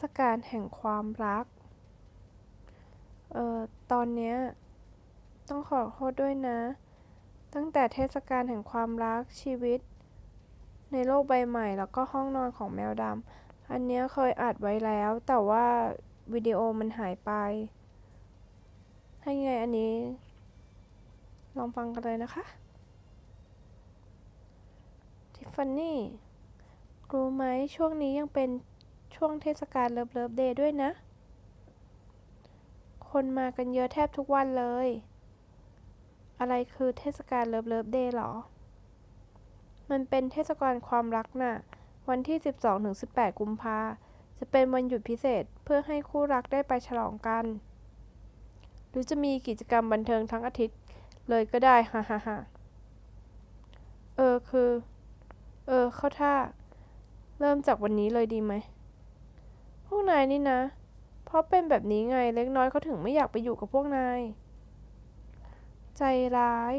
ศกาลแห่งความรัก เอ่อ ตอนเนี้ยต้องขอโทษด้วยนะ ตั้งแต่เทศกาลแห่งความรักชีวิต ในโลกใบใหม่แล้วก็ห้องนอนของแมวดำ อันเนี้ยเคยอัดไว้แล้ว แต่ว่าวิดีโอมันหายไป ให้ไงอันนี้ ลองฟังกันเลยนะคะทิฟฟานี่รู้ไหมช่วงนี้ยังเป็น ช่วงเทศกาลเลิฟเลิฟเดย์ด้วยนะ คนมากันเยอะแทบทุกวันเลย อะไรคือเทศกาลเลิฟเลิฟเดย์หรอ มันเป็นเทศกาลความรักน่ะ วันที่ 12-18 กุมภาจะเป็นวันหยุดพิเศษเพื่อให้คู่รักได้ไปฉลองกัน หรือจะมีกิจกรรมบันเทิงทั้งอาทิตย์เลยก็ได้ฮ่าฮ่าฮ่าเออคือ เออเข้าท่า เริ่มจากวันนี้เลยดีไหม นายนี่นะ เพราะเป็นแบบนี้ไงเล็กน้อยเขาถึงไม่อยากไปอยู่กับพวกนาย ใจร้าย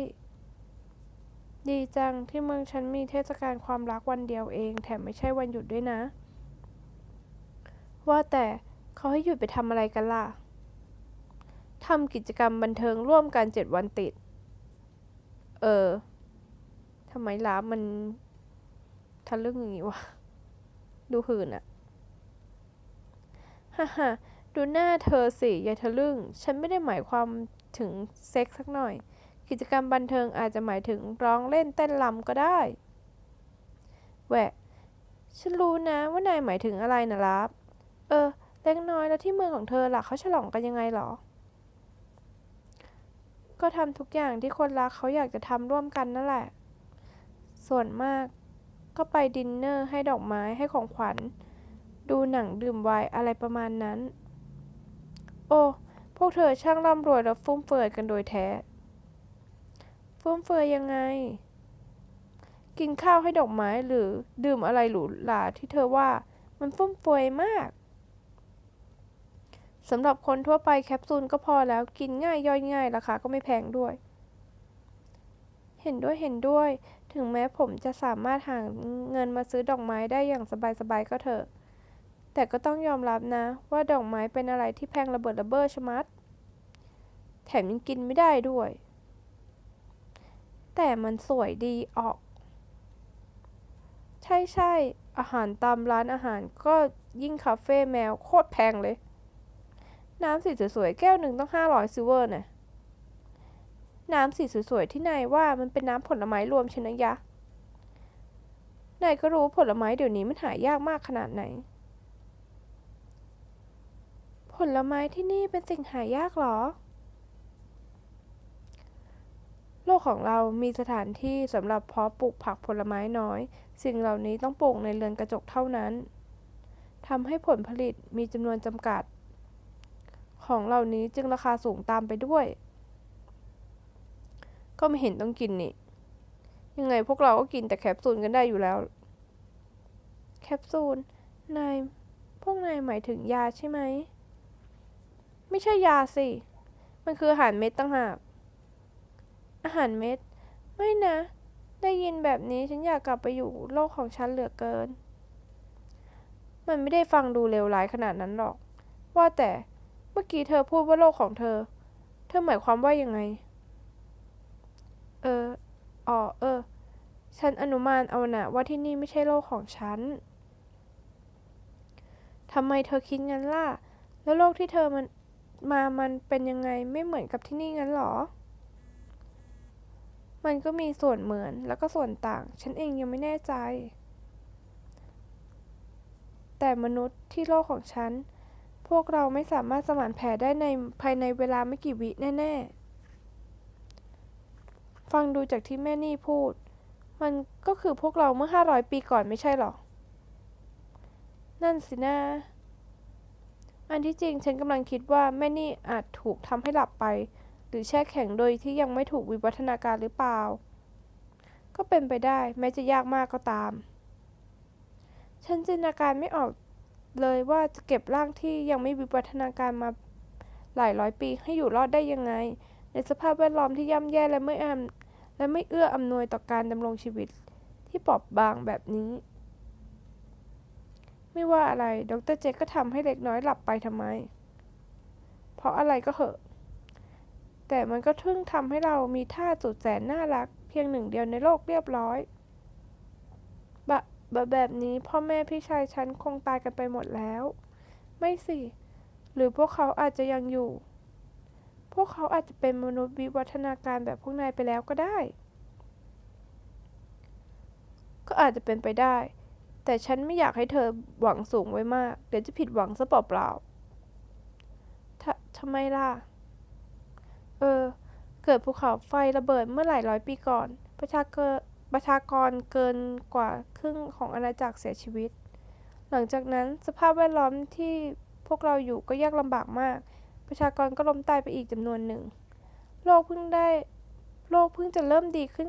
ดีจังที่เมืองฉันมีเทศกาลความรักวันเดียวเอง แถมไม่ใช่วันหยุดด้วยนะ ว่าแต่เขาให้หยุดไปทำอะไรกันล่ะทำกิจกรรมบันเทิงร่วมกันเจ็ดวันติด เออทำไมล้ามันทะลึ่งอย่างนี้วะ ดูหื่นอะ ฮ่าฮ่าดูหน้าเธอสิยายทะลึ่ง ฉันไม่ได้หมายความถึงเซ็กสักหน่อย กิจกรรมบันเทิงอาจจะหมายถึงร้องเล่นเต้นรำก็ได้แหวะ ฉันรู้นะว่านายหมายถึงอะไรนะรับ เออ เล็กน้อยแล้วที่เมืองของเธอล่ะเขาฉลองกันยังไงหรอ ก็ทำทุกอย่างที่คนรักเขาอยากจะทำร่วมกันนั่นแหละ ส่วนมาก ก็ไปดินเนอร์ให้ดอกไม้ให้ของขวัญ ดูหนังดื่มไวน์อะไรประมาณนั้น โอ้ พวกเธอช่างร่ำรวยและฟุ่มเฟือยกันโดยแท้ ฟุ่มเฟือยยังไง กินข้าวให้ดอกไม้หรือดื่มอะไรหรูหราที่เธอว่ามันฟุ่มเฟือยมากสำหรับคนทั่วไปแคปซูลก็พอแล้วกินง่ายย่อยง่ายราคาก็ไม่แพงด้วย เห็นด้วยเห็นด้วย ถึงแม้ผมจะสามารถหาเงินมาซื้อดอกไม้ได้อย่างสบายๆก็เถอะ แต่ก็ต้องยอมรับนะ ว่าดอกไม้เป็นอะไรที่แพงระเบิดระเบ้อชะมัด แถมยังกินไม่ได้ด้วย แต่มันสวยดีออก ใช่ใช่อาหารตามร้านอาหารก็ยิ่งคาเฟ่แมวโคตรแพงเลย น้ำสีสวยๆแก้วหนึ่งต้องห้าร้อยซิลเวอร์น่ะน้ำสีสวยๆที่นายว่ามันเป็นน้ำผลไม้รวมชนะยะ นายก็รู้ผลไม้เดี๋ยวนี้มันหายากมากขนาดไหน ผลไม้ที่นี่เป็นสิ่งหายากหรอ โลกของเรามีสถานที่สำหรับเพาะปลูกผักผลไม้น้อย สิ่งเหล่านี้ต้องปลูกในเรือนกระจกเท่านั้นทำให้ผลผลิตมีจำนวนจำกัด ของเหล่านี้จึงราคาสูงตามไปด้วย ก็ไม่เห็นต้องกินนี่ ยังไงพวกเราก็กินแต่แคปซูลกันได้อยู่แล้ว แคปซูล นาย พวกนายหมายถึงยาใช่ไหม ไม่ใช่ยาสิ มันคืออาหารเม็ดต่างหาก อาหารเม็ด ไม่นะ ได้ยินแบบนี้ฉันอยากกลับไปอยู่โลกของฉันเหลือเกิน มันไม่ได้ฟังดูเลวร้ายขนาดนั้นหรอก ว่าแต่เมื่อกี้เธอพูดว่าโลกของเธอ เธอหมายความว่ายังไง เอออ๋อเออ ฉันอนุมานเอานะว่าที่นี่ไม่ใช่โลกของฉันทำไมเธอคิดงั้นล่ะ แล้วโลกที่เธอมัน มามันเป็นยังไงไม่เหมือนกับที่นี่งั้นหรอ มันก็มีส่วนเหมือนแล้วก็ส่วนต่าง ฉันเองยังไม่แน่ใจ แต่มนุษย์ที่โลกของฉัน พวกเราไม่สามารถสมานแผลได้ในภายในเวลาไม่กี่วิแน่ ๆ ฟังดูจากที่แม่นี่พูด มันก็คือพวกเราเมื่อห้าร้อยปีก่อนไม่ใช่หรอ นั่นสินะ อันที่จริงฉันกำลังคิดว่าแม่นี่อาจถูกทำให้หลับไป หรือแช่แข็งโดยที่ยังไม่ถูกวิวัฒนาการหรือเปล่า ก็เป็นไปได้แม้จะยากมากก็ตาม ฉันจินตนาการไม่ออกเลยว่าจะเก็บร่างที่ยังไม่วิวัฒนาการมาหลายร้อยปีให้อยู่รอดได้ยังไง ในสภาพแวดล้อมที่ย่ำแย่และไม่อำและไม่เอื้ออำนวยต่อการดำรงชีวิตที่เปราะบางแบบนี้ ไม่ว่าอะไรดรเจก็ทำให้เล็กน้อยหลับไปทำไม เพราะอะไรก็เหอะ แต่มันก็ทึ่งทำให้เรามีท่าสุดแสนน่ารัก เพียงหนึ่งเดียวในโลกเรียบร้อยบะบะแบบนี้พ่อแม่พี่ชายฉันคงตายกันไปหมดแล้ว ไม่สิ หรือพวกเขาอาจจะยังอยู่ พวกเขาอาจจะเป็นมนุษย์วิวัฒนาการแบบพวกนายไปแล้วก็ได้ ก็อาจจะเป็นไปได้ แต่ฉันไม่อยากให้เธอหวังสูงไว้มาก เดี๋ยวจะผิดหวังซะเปล่าๆททำไมล่ะ เออ เกิดภูเขาไฟระเบิดเมื่อหลายร้อยปีก่อน ประชากรประชากรเกินกว่าครึ่งของอาณาจักรเสียชีวิต หลังจากนั้นสภาพแวดล้อมที่พวกเราอยู่ก็ยากลำบากมาก ประชากรก็ล้มตายไปอีกจำนวนหนึ่ง โลกเพิ่งได้ โลกเพิ่งจะเริ่มดีขึ้น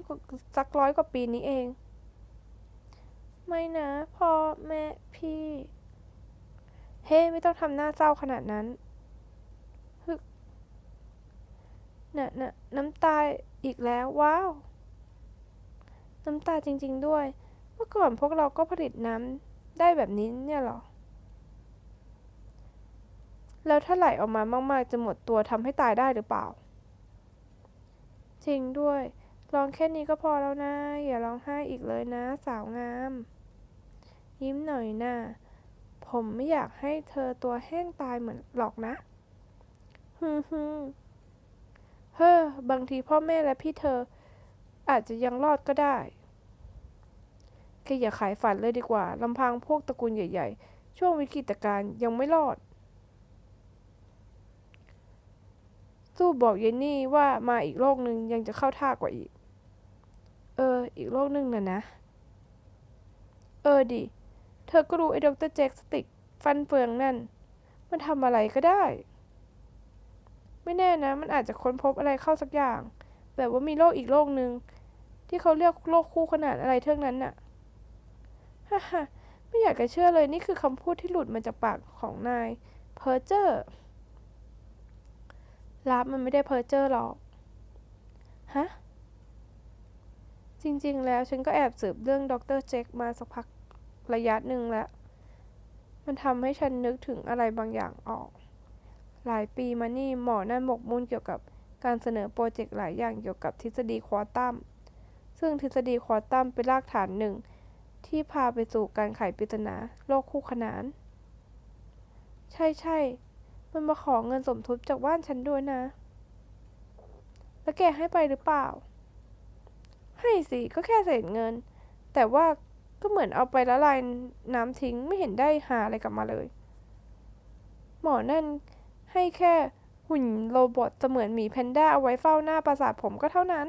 สักร้อยกว่าปีนี้เอง ไม่นะพ่อแม่พี่ เฮ้ ไม่ต้องทำหน้าเศร้าขนาดนั้นฮึกน่ะน่ะน้ำตาอีกแล้ว ว้าว น้ำตาจริง ๆด้วย เมื่อก่อนพวกเราก็ผลิตน้ำได้แบบนี้เนี่ยหรอ แล้วถ้าไหลออกมามาก ๆ จะหมดตัวทำให้ตายได้หรือเปล่า จริงด้วย ลองแค่นี้ก็พอแล้วนะ อย่าร้องไห้อีกเลยนะ สาวงาม ยิ้มหน่อยนะผมไม่อยากให้เธอตัวแห้งตายเหมือนหรอกนะฮึฮึเฮ้อบางทีพ่อแม่และพี่เธอ อาจจะยังรอดก็ได้แกอย่าขายฝันเลยดีกว่าลำพังพวกตระกูลใหญ่ ๆ ช่วงวิกฤตการณ์ยังไม่รอดสู้บอกเยนนี่ว่ามาอีกโลกหนึ่งยังจะเข้าท่ากว่าอีก เออ อีกโลกหนึ่งนะนะ เออดิ เธอก็รู้ไอ้ดรแจ็คสติกฟันเฟืองนั่น มันทำอะไรก็ได้ ไม่แน่นะ มันอาจจะค้นพบอะไรเข้าสักอย่าง แบบว่ามีโลกอีกโลกหนึ่งที่เขาเรียกโลกคู่ขนานอะไรเท่านั้นน่ะฮ่าฮ่าไม่อยากจะเชื่อเลยนี่คือคำพูดที่หลุดมาจากปากของนาย เพอร์เจอร์รับมันไม่ได้เพอร์เจอร์หรอก ฮะ จริงๆ แล้วฉันก็แอบสืบเรื่องดรเจคมาสักพัก ระยะหนึ่งแล้ว มันทำให้ฉันนึกถึงอะไรบางอย่างออก หลายปีมานี่หมอนั่นหมกมุ่นเกี่ยวกับการเสนอโปรเจกต์หลายอย่างเกี่ยวกับทฤษฎีควอตัม ซึ่งทฤษฎีควอตัมเป็นรากฐานหนึ่ง ที่พาไปสู่การไขปริศนาโลกคู่ขนาน ใช่ใช่มันมาขอเงินสมทบจากบ้านฉันด้วยนะ แล้วแกให้ไปหรือเปล่า ให้สิ ก็แค่เศษเงิน แต่ว่า ก็เหมือนเอาไปละลายน้ำทิ้งไม่เห็นได้หาอะไรกลับมาเลย หมอนั่นให้แค่หุ่นโรบอทเสมือนหมีแพนด้าเอาไว้เฝ้าหน้าปราสาทผมก็เท่านั้น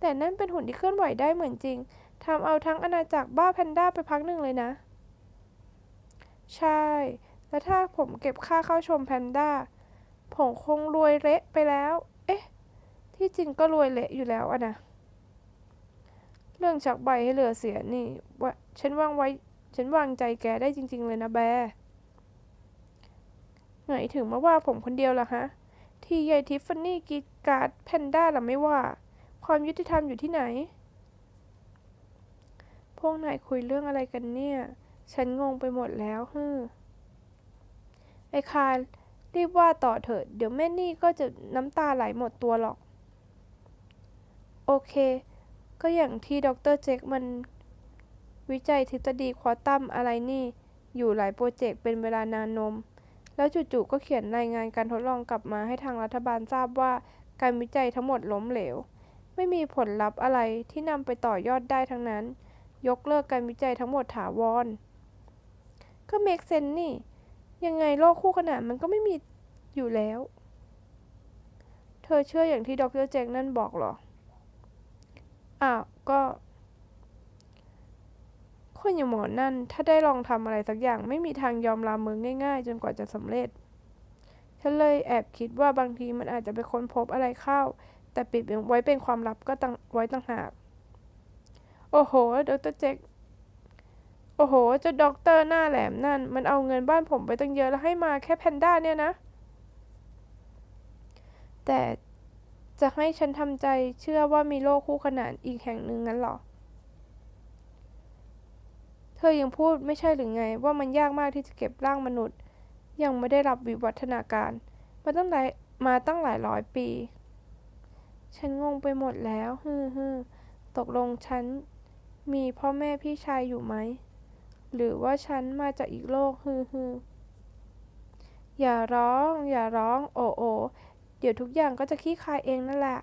แต่นั่นเป็นหุ่นที่เคลื่อนไหวได้เหมือนจริงทำเอาทั้งอาณาจักรบ้าแพนด้าไปพักหนึ่งเลยนะ ใช่ แล้วถ้าผมเก็บค่าเข้าชมแพนด้า ผมคงรวยเละไปแล้ว เอ๊ะ ที่จริงก็รวยเละอยู่แล้วอะนะ เรื่องชักใบให้เหลือเสียนี่ว่าฉันวางไว้ ฉันวางใจแกได้จริง ๆ เลยนะแบร์ไงถึงมาว่าผมคนเดียวล่ะฮะ ที่ยายทิฟฟานี่กีดการ์ดแพนด้าล่ะไม่ว่า ความยุติธรรมอยู่ที่ไหน พวกนายคุยเรื่องอะไรกันเนี่ย ฉันงงไปหมดแล้วฮึไอคารรีบว่าต่อเถิดเดี๋ยวแม่นี่ก็จะน้ำตาไหลหมดตัวหรอก โอเค ก็อย่างที่ดรเจคมันวิจัยทฤษฎีควอตัมอะไรนี่อยู่หลายโปรเจกต์เป็นเวลานานนม แล้วจู่ๆก็เขียนรายงานการทดลองกลับมาให้ทางรัฐบาลทราบว่าการวิจัยทั้งหมดล้มเหลว ไม่มีผลลัพธ์อะไรที่นำไปต่อยอดได้ทั้งนั้น ยกเลิกการวิจัยทั้งหมดถาวร ก็เมกเซนนี่ ยังไงโลกคู่ขนานมันก็ไม่มีอยู่แล้ว เธอเชื่ออย่างที่ดรเจคนั่นบอกหรอ อ้าว ก็คนอย่างหมอนั่น ถ้าได้ลองทำอะไรสักอย่างไม่มีทางยอมลาเมือง่าย ๆ จนกว่าจะสำเร็จ ฉันเลยแอบคิดว่าบางทีมันอาจจะไปค้นพบอะไรเข้า แต่ปิดไว้เป็นความลับก็ตั้งไว้ต่างหาก โอ้โหดรเจคโอ้โหเจ้าด็อกเตอร์หน้าแหลมนั่น มันเอาเงินบ้านผมไปตั้งเยอะแล้วให้มาแค่แพนด้าเนี่ยนะ แต่ จะให้ฉันทำใจเชื่อว่ามีโลกคู่ขนานอีกแห่งหนึ่งงั้นหรอ เธอยังพูดไม่ใช่หรือไง ว่ามันยากมากที่จะเก็บร่างมนุษย์ ยังไม่ได้รับวิวัฒนาการ มาตั้งหลายมาตั้งหลายร้อยปี ฉันงงไปหมดแล้วฮึฮึตกลงฉันมีพ่อแม่พี่ชายอยู่ไหม หรือว่าฉันมาจากอีกโลกฮึมฮึมอย่าร้อง อย่าร้อง โอโอ เดี๋ยวทุกอย่างก็จะคลี่คลายเองนั่นแหละ